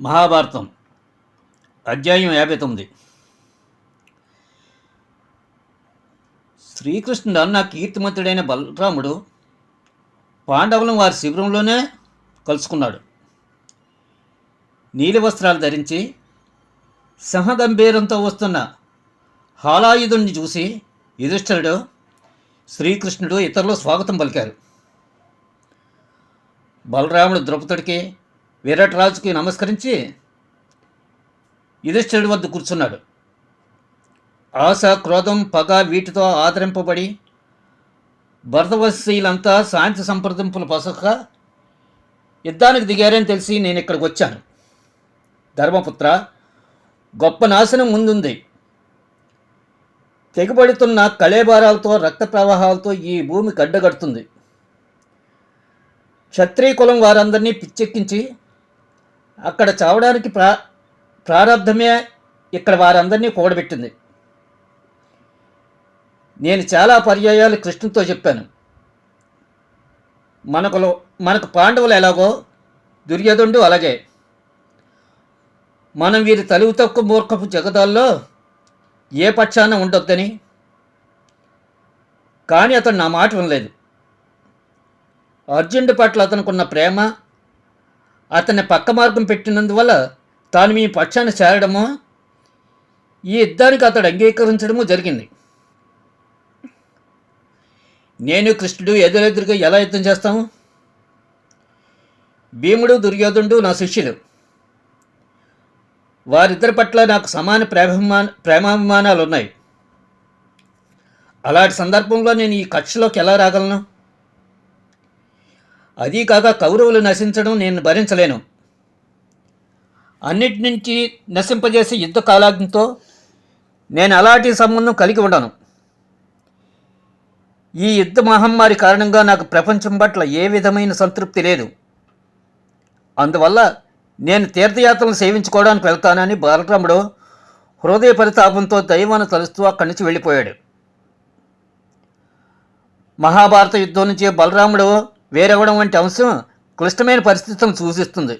మహాభారతం అధ్యాయం యాభై తొమ్మిది. శ్రీకృష్ణుడు అన్న కీర్తిమంతుడైన బలరాముడు పాండవులను వారి శిబిరంలోనే కలుసుకున్నాడు. నీలి వస్త్రాలు ధరించి సింహగంభీరంతో వస్తున్న హాలాయుధుడిని చూసి యుధిష్ఠరుడు శ్రీకృష్ణుడు ఇతరులు స్వాగతం పలికారు. బలరాముడు ద్రౌపదుడికి విరాట్ రాజుకి నమస్కరించి యుధిష్ఠిరుడి వద్ద కూర్చున్నాడు. ఆశ క్రోధం పగ వీటితో ఆదరింపబడి భరతవశీలంతా శాంతి సంప్రదింపులు పసక యుద్ధానికి దిగారని తెలిసి నేను ఇక్కడికి వచ్చాను. ధర్మపుత్ర గొప్ప నాశనం ముందుంది. తెగబడుతున్న కళేబారాలతో రక్త ప్రవాహాలతో ఈ భూమి గడ్డగడుతుంది. క్షత్రియ కులం వారందరినీ పిచ్చెక్కించి అక్కడ చావడానికి ప్రా ప్రారంధమే ఇక్కడ వారందరినీ కూడబెట్టింది. నేను చాలా పర్యాయాలు కృష్ణుతో చెప్పాను. మనకులో మనకు పాండవులు ఎలాగో దుర్యోధనుడు అలాగే. మనం వీరి తలువు తక్కువ మూర్ఖపు జగదాల్లో ఏ పక్షాన ఉండొద్దని. కానీ అతను నా మాట వినలేదు. అర్జునుడి పట్ల అతనుకున్న ప్రేమ అతన్ని పక్క మార్గం పెట్టినందువల్ల తాను మీ పక్షాన్ని చేరడము? ఈ యుద్ధానికి అతడు అంగీకరించడము జరిగింది. నేను కృష్ణుడు ఎదురెదురుగా ఎలా యుద్ధం చేస్తాము? భీముడు దుర్యోధనుడు నా శిష్యులు. వారిద్దరి పట్ల నాకు సమాన ప్రేమాభిమాన ప్రేమాభిమానాలు ఉన్నాయి అలాంటి సందర్భంలో నేను ఈ కక్షలోకి ఎలా రాగలను? అదీ కాక కౌరవులు నశించడం నేను భరించలేను. అన్నిటి నుంచి నశింపజేసే యుద్ధ కాలాగ్నితో నేను అలాంటి సంబంధం కలిగి ఉండను. ఈ యుద్ధ మహమ్మారి కారణంగా నాకు ప్రపంచం పట్ల ఏ విధమైన సంతృప్తి లేదు. అందువల్ల నేను తీర్థయాత్రలు సేవించుకోవడానికి వెళ్తానని బాలరాముడు హృదయ పరితాపంతో దైవాన్ని తలుస్తూ అక్కడి నుంచి వెళ్ళిపోయాడు. మహాభారత యుద్ధం నుంచి బలరాముడు వేరవడం వంటి అంశం క్లిష్టమైన పరిస్థితులను సూచిస్తుంది.